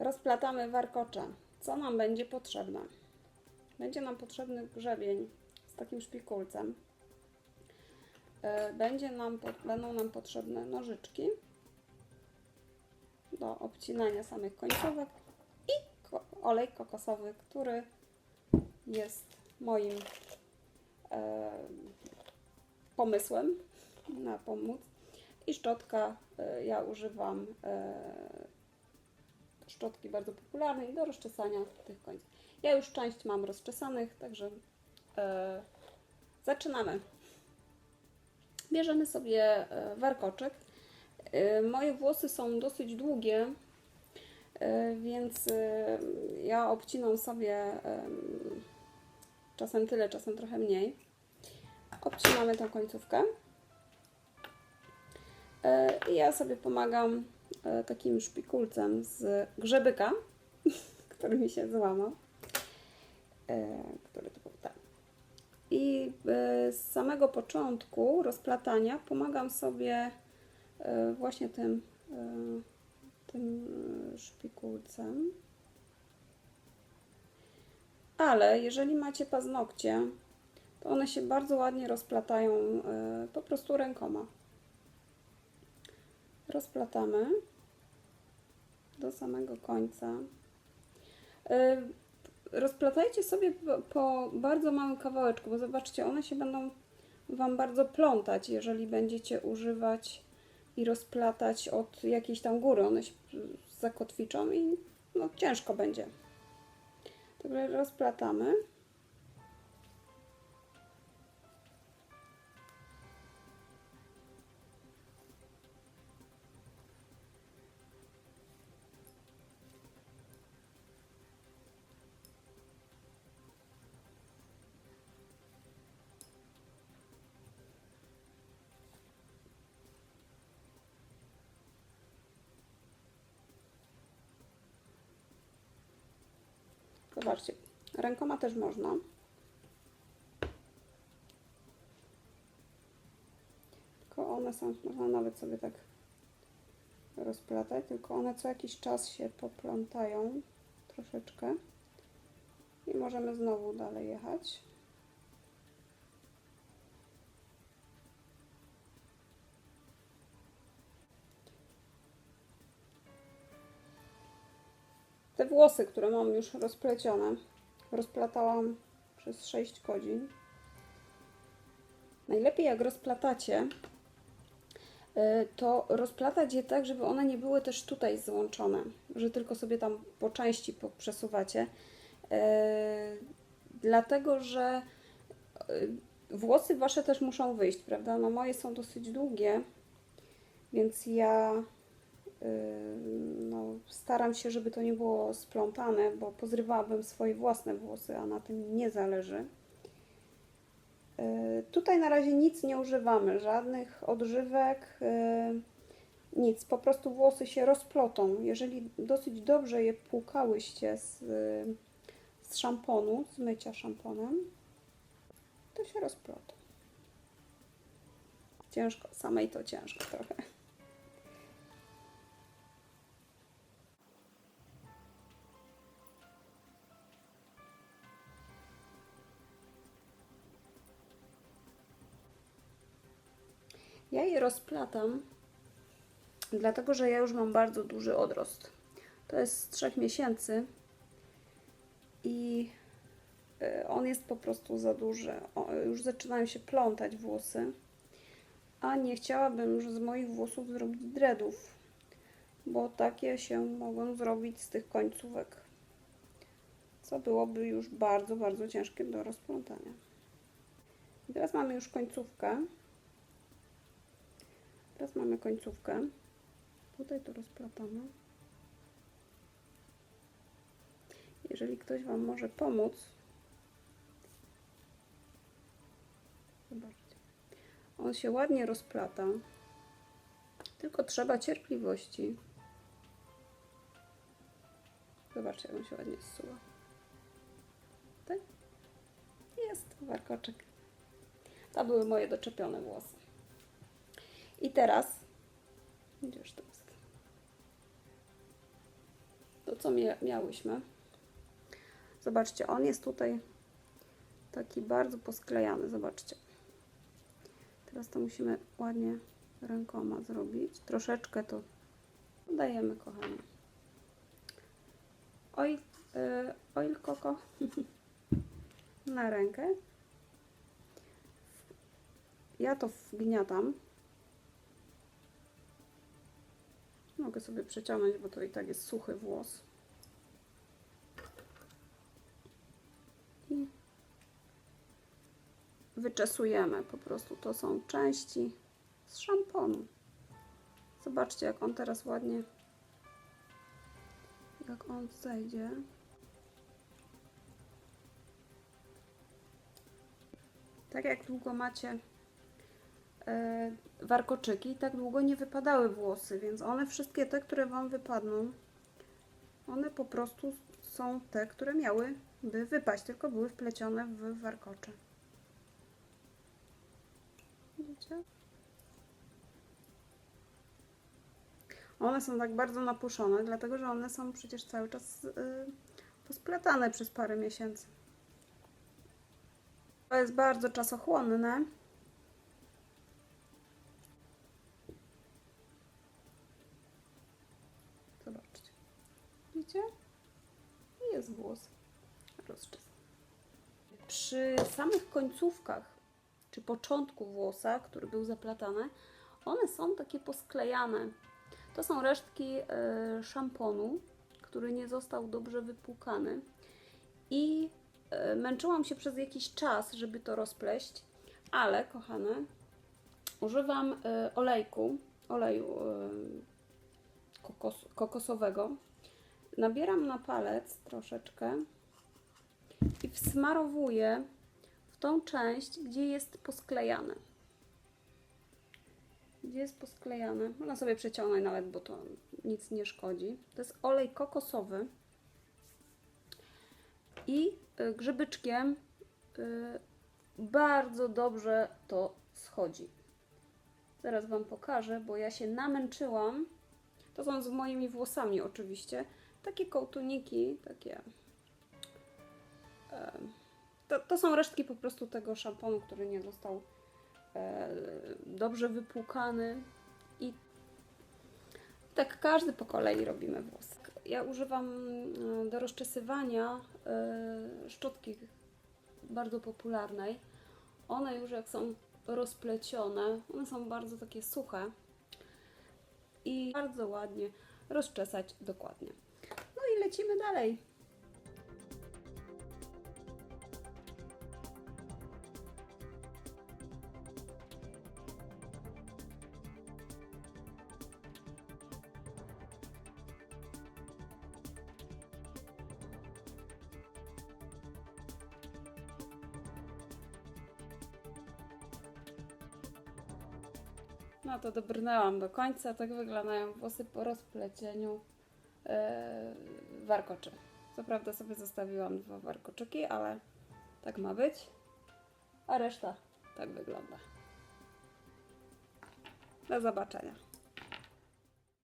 Rozplatamy warkocze. Co nam będzie potrzebne? Będzie nam potrzebny grzebień z takim szpikulcem. E, Będzie nam, będą nam potrzebne nożyczki do obcinania samych końcówek i olej kokosowy, który jest moim e, pomysłem na pomóc. I szczotka, e, ja używam e, szczotki bardzo popularnej do rozczesania tych końców. Ja już część mam rozczesanych, także e, zaczynamy. Bierzemy sobie e, warkoczek. E, moje włosy są dosyć długie, e, więc e, ja obcinam sobie e, czasem tyle, czasem trochę mniej. Obcinamy tą końcówkę. E, I ja sobie pomagam e, takim szpikulcem z grzebyka, który mi się złamał. E, Który to był ten. I e, z samego początku rozplatania pomagam sobie e, właśnie tym, e, tym e, szpikulcem. Ale jeżeli macie paznokcie, to one się bardzo ładnie rozplatają e, po prostu rękoma. Rozplatamy do samego końca. E, Rozplatajcie sobie po bardzo małym kawałeczku, bo zobaczcie, one się będą Wam bardzo plątać, jeżeli będziecie używać i rozplatać od jakiejś tam góry. One się zakotwiczą i no, ciężko będzie. Także rozplatamy. Zobaczcie, rękoma też można. Tylko one są, można nawet sobie tak rozplatać, tylko one co jakiś czas się poplątają troszeczkę. I możemy znowu dalej jechać. Te włosy, które mam już rozplecione, rozplatałam przez 6 godzin. Najlepiej jak rozplatacie, y, to rozplatać je tak, żeby one nie były też tutaj złączone, że tylko sobie tam po części przesuwacie. Y, Dlatego, że y, włosy wasze też muszą wyjść, prawda? No moje są dosyć długie, więc ja no, staram się, żeby to nie było splątane, bo pozrywałabym swoje własne włosy, a na tym nie zależy. Yy, Tutaj na razie nic nie używamy, żadnych odżywek, yy, nic. Po prostu włosy się rozplotą. Jeżeli dosyć dobrze je płukałyście z, yy, z szamponu, z mycia szamponem, to się rozplotą. Ciężko, samej to ciężko trochę. Ja je rozplatam, dlatego że ja już mam bardzo duży odrost. To jest z 3 miesięcy i y, on jest po prostu za duży. Już zaczynają się plątać włosy, a nie chciałabym już z moich włosów zrobić dreadów, bo takie się mogą zrobić z tych końcówek, co byłoby już bardzo, bardzo ciężkie do rozplątania. I teraz mamy już końcówkę. Teraz mamy końcówkę. Tutaj to rozplatamy. Jeżeli ktoś Wam może pomóc, zobaczcie. On się ładnie rozplata. Tylko trzeba cierpliwości. Zobaczcie, jak on się ładnie zsuwa. Tak? Jest warkoczek. To były moje doczepione włosy. I teraz, gdzież to jest? To co mia miałyśmy. Zobaczcie, on jest tutaj taki bardzo posklejany. Zobaczcie. Teraz to musimy ładnie rękoma zrobić. Troszeczkę to dajemy, kochani. Oil, y, oil coco na rękę. Ja to wgniatam. Mogę sobie przeciągnąć, bo to i tak jest suchy włos. I wyczesujemy po prostu. To są części z szamponu. Zobaczcie, jak on teraz ładnie, jak on zejdzie. Tak jak długo macie warkoczyki, tak długo nie wypadały włosy, więc one wszystkie te, które Wam wypadną, one po prostu są te, które miały by wypaść, tylko były wplecione w warkocze. Widzicie? One są tak bardzo napuszone, dlatego że one są przecież cały czas y, posplatane przez parę miesięcy. To jest bardzo czasochłonne. Widzicie? I jest włos rozczesany. Przy samych końcówkach, czy początku włosa, który był zaplatany, one są takie posklejane. To są resztki e, szamponu, który nie został dobrze wypłukany. I e, męczyłam się przez jakiś czas, żeby to rozpleść, ale kochane, używam e, olejku, oleju kokos, kokosowego. Nabieram na palec troszeczkę i wsmarowuję w tą część, gdzie jest posklejane. Gdzie jest posklejane. Można sobie przeciągnąć nawet, bo to nic nie szkodzi. To jest olej kokosowy. I y, grzybyczkiem y, bardzo dobrze to schodzi. Zaraz Wam pokażę, bo ja się namęczyłam. To są z moimi włosami oczywiście. Takie kołtuniki, takie... To, to są resztki po prostu tego szamponu, który nie został e, dobrze wypłukany. I tak każdy po kolei robimy włosy. Ja używam e, do rozczesywania e, szczotki bardzo popularnej. One już jak są rozplecione, one są bardzo takie suche i bardzo ładnie rozczesać dokładnie. Lecimy dalej. No to dobrnęłam do końca. Tak wyglądają włosy po rozplecieniu warkoczy. Co prawda sobie zostawiłam dwa warkoczyki, ale tak ma być. A reszta tak wygląda. Do zobaczenia.